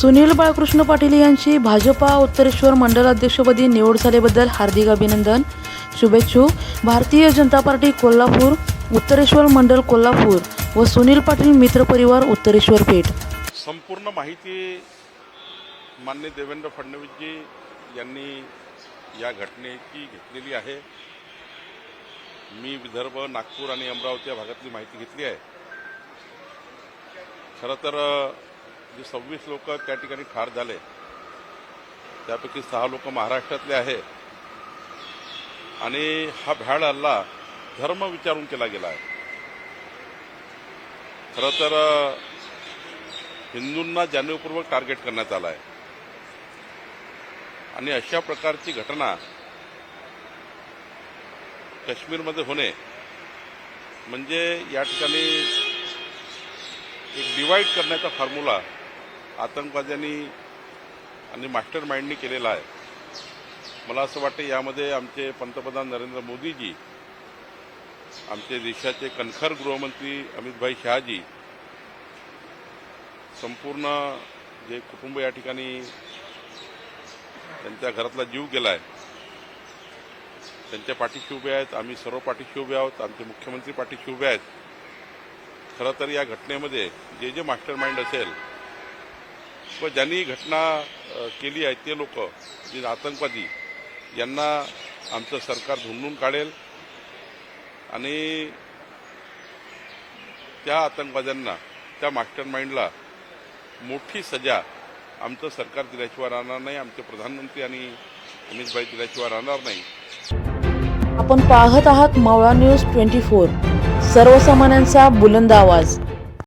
सुनील बाळकृष्ण पाटील यांची भाजपा उत्तरेश्वर मंडल अध्यक्षपदी निवड झाल्याबद्दल हार्दिक अभिनंदन. शुभेच्छू. भारतीय जनता पार्टी कोल्हापूर उत्तरेश्वर मंडल कोल्हापूर व सुनील पाटील मित्र परिवार उत्तरेश्वर पेठ. संपूर्ण माहिती मान्य देवेंद्र फडणवीसजी यांनी या घटनेची घेतलेली आहे. मी विदर्भ नागपूर आणि अमरावती या भागातली माहिती घेतली आहे. खरं तर जे सव्वीस लोक त्या ठिकाणी ठार झाले त्यापैकी सहा लोक महाराष्ट्रातले आहे. आणि हा भ्याड हल्ला धर्म विचारून केला गेला आहे. खरं तर हिंदूंना जाणीवपूर्वक टार्गेट करण्यात आला आहे. आणि अशा प्रकारची घटना काश्मीरमध्ये होणे म्हणजे या ठिकाणी एक डिवाईड करण्याचा फॉर्म्युला आतंकवाद्यांनी आणि मास्टर माइंडनी केलेला आहे. मला असं वाटतं यामध्ये आमचे पंतप्रधान नरेंद्र मोदीजी आमचे देशाचे कणखर गृहमंत्री अमितभाई शहाजी संपूर्ण जे कुटुंब या ठिकाणी त्यांच्या घरातला जीव गेलाय. त्यांच्या पाठीशी उभे आहेत आम्ही सर्व पाठीशी उभे आहोत आमचे मुख्यमंत्री पाठीशी उभे आहेत. खरं तर या घटनेमध्ये जे जे मास्टर माइंड असेल व ज्यांनी घटना केली आहे ते लोक जे आतंकवादी यांना आमचं सरकार धुंडून काढेल आणि त्या आतंकवाद्यांना त्या मास्टर माइंडला मोठी सजा आमचं सरकार दिल्याशिवाय राहणार नाही आमचे प्रधानमंत्री आणि अमितभाई दिल्याशिवाय राहणार नाही. आपण पाहत आहात मावळा न्यूज ट्वेंटी फोर सर्वसामान्यांचा बुलंद आवाज.